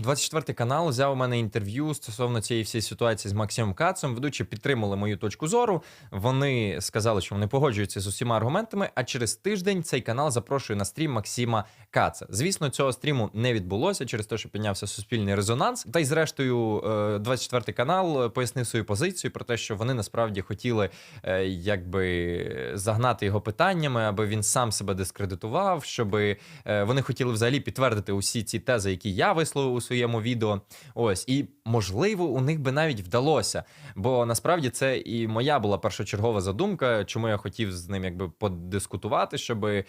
24 канал взяв у мене інтерв'ю стосовно цієї всієї ситуації з Максимом Кацем. Ведучі підтримали мою точку зору. Вони сказали, що вони погоджуються з усіма аргументами. А через тиждень цей канал запрошує на стрім Максима Каца. Звісно, цього стріму не відбулося через те, що піднявся суспільний резонанс. Та й зрештою, е, 24 канал е, пояснив свою позицію про те, що вони насправді хотіли е, якби загнати його питаннями, аби він сам себе дискредитував, щоб вони хотіли взагалі підтвердити усі ці тези, які я висловив у своєму відео. Ось і можливо, у них би навіть вдалося. Бо насправді це і моя була першочергова задумка, чому я хотів з ним якби подискутувати, щоб е,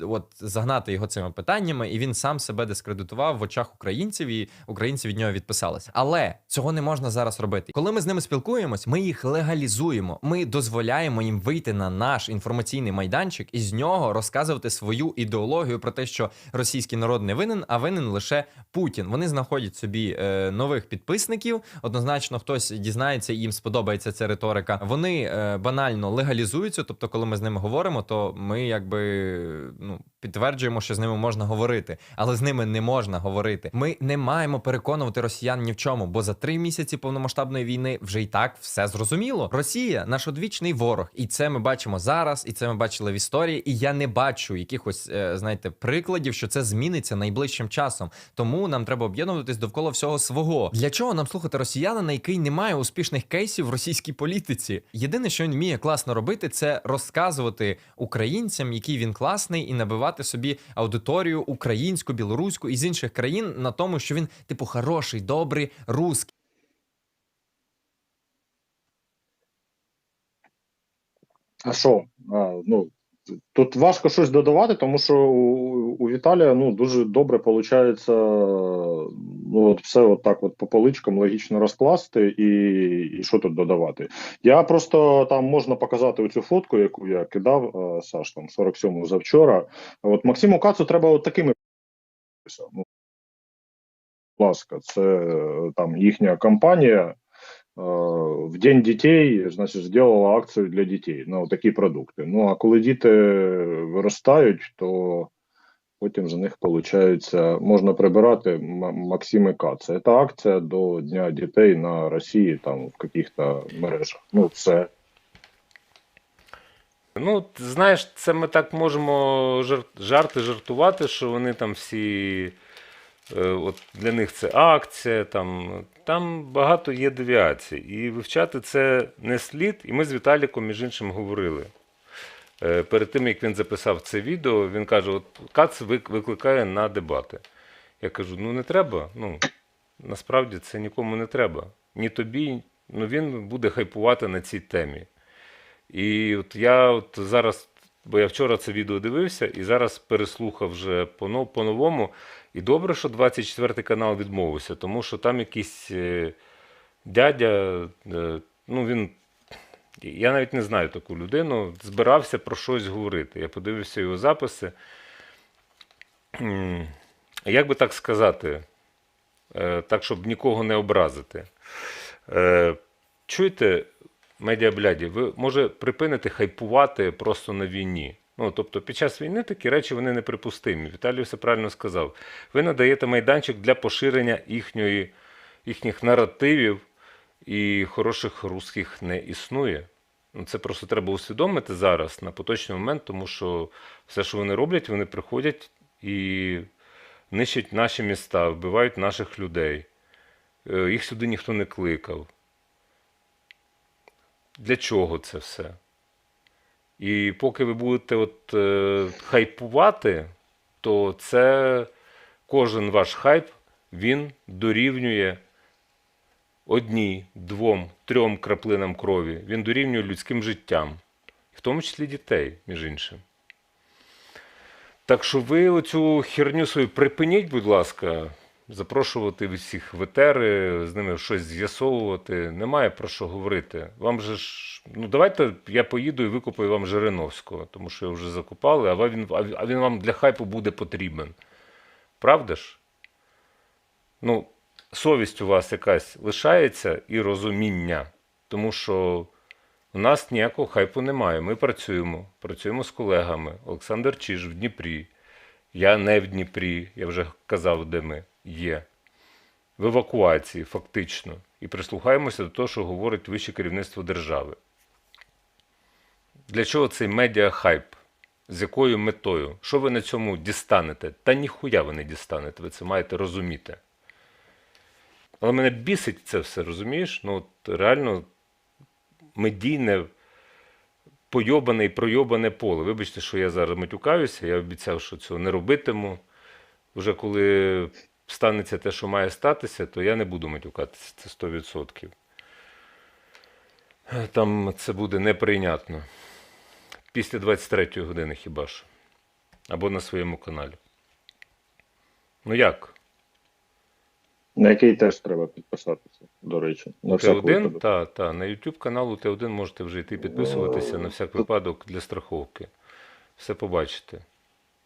от загнати його цими питаннями, і він сам себе дискредитував в очах українців, і українці від нього відписалися. Але цього не можна зараз робити. Коли ми з ними спілкуємось, ми їх легалізуємо. Ми дозволяємо їм вийти на наш інформаційний майданчик і з нього розказувати свою ідеологію про те, що російський народ не винен, а винен лише Путін. Вони знаходять собі е, нових підписників. Однозначно, хтось дізнається, їм сподобається ця риторика. Вони е, банально легалізуються. Тобто, коли ми з ними говоримо, то ми якби ну підтверджуємо, що з ними можна говорити, але з ними не можна говорити. Ми не маємо переконувати росіян ні в чому, бо за три місяці повномасштабної війни вже й так все зрозуміло. Росія наш одвічний ворог, і це ми бачимо зараз, і це ми бачили в історії. І я не бачу якихось, е, знаєте, прикладів, що це зміниться найближчим часом. Тому нам треба об'єднуватись довкола всього свого. Для чого нам слухати росіянина, який не має успішних кейсів в російській політиці? Єдине, що він вміє класно робити, це розказувати українцям, який він класний, і набивати собі аудиторію українську, білоруську і з інших країн на тому, що він, типу, хороший, добрий, русський. А що? А, ну, тут важко щось додавати, тому що у, у Віталія ну, дуже добре виходить ну, от все от так от по поличкам логічно розкласти, і, і що тут додавати. Я просто там можна показати оцю фотку, яку я кидав, е, Саш, там 47-му завчора. От Максиму Кацу треба от такими. Ну, будь ласка, це е, там їхня компанія. Э, в День дітей, значить, зробила акцію для дітей на такі продукти. Ну а коли діти виростають, то потім за них виходить, можна прибирати М- Максими Кац. Це акція до Дня дітей на Росії, там в яких-то мережах. Ну, це Ну, знаєш, це ми так можемо жарти жартувати, що вони там всі. Е, От для них це акція, там, там багато є девіацій. І вивчати це не слід. І ми з Віталіком, між іншим, говорили. Е, Перед тим, як він записав це відео, він каже: от Кац викликає на дебати. Я кажу: ну не треба. Ну, насправді це нікому не треба. Ні тобі, ну він буде хайпувати на цій темі. І от я от зараз, бо я вчора це відео дивився і зараз переслухав вже по- по-новому. І добре, що 24 канал відмовився, тому що там якийсь е, дядя, е, ну він. Я навіть не знаю таку людину, збирався про щось говорити. Я подивився його записи. Як би так сказати, е, так, щоб нікого не образити. Чуєте, медіабляді, ви може припините хайпувати просто на війні. Ну, тобто, під час війни такі речі вони неприпустимі. Віталій все правильно сказав. Ви надаєте майданчик для поширення їхньої, їхніх наративів, і хороших русських не існує. Ну, Це просто треба усвідомити зараз на поточний момент, тому що все, що вони роблять, вони приходять і нищать наші міста, вбивають наших людей. Е, Їх сюди ніхто не кликав. Для чого це все? І поки ви будете от, е, хайпувати, то це кожен ваш хайп він дорівнює одній, двом, трьом краплинам крові. Він дорівнює людським життям, в тому числі дітей, між іншим. Так що ви оцю херню свою припиніть, будь ласка, запрошувати всіх в етери, з ними щось з'ясовувати. Немає про що говорити. Вам же ж, ну давайте я поїду і викупаю вам Жириновського, тому що його вже закупали, а він, а він вам для хайпу буде потрібен. Правда ж? Ну, совість у вас якась лишається і розуміння, тому що у нас ніякого хайпу немає. Ми працюємо, працюємо з колегами. Олександр Чиж в Дніпрі. Я не в Дніпрі, я вже казав, де ми є. в евакуації, фактично, і прислухаємося до того, що говорить вище керівництво держави. Для чого цей медіа-хайп? З якою метою? Що ви на цьому дістанете? Та ніхуя ви не дістанете, ви це маєте розуміти. Але мене бісить це все, розумієш? Ну, от реально медійне, пойобане і пройобане поле. Вибачте, що я зараз матюкаюся, я обіцяв, що цього не робитиму. Вже коли станеться те, що має статися, то я не буду матюкатися, це 100%. Там це буде неприйнятно. Після 23-ї години хіба що. Або на своєму каналі. Ну як? На який теж треба підписатися, до речі. На всяк Т1, та, та, на YouTube каналу Т1 можете вже йти підписуватися на всяк випадок для страховки. Все побачите.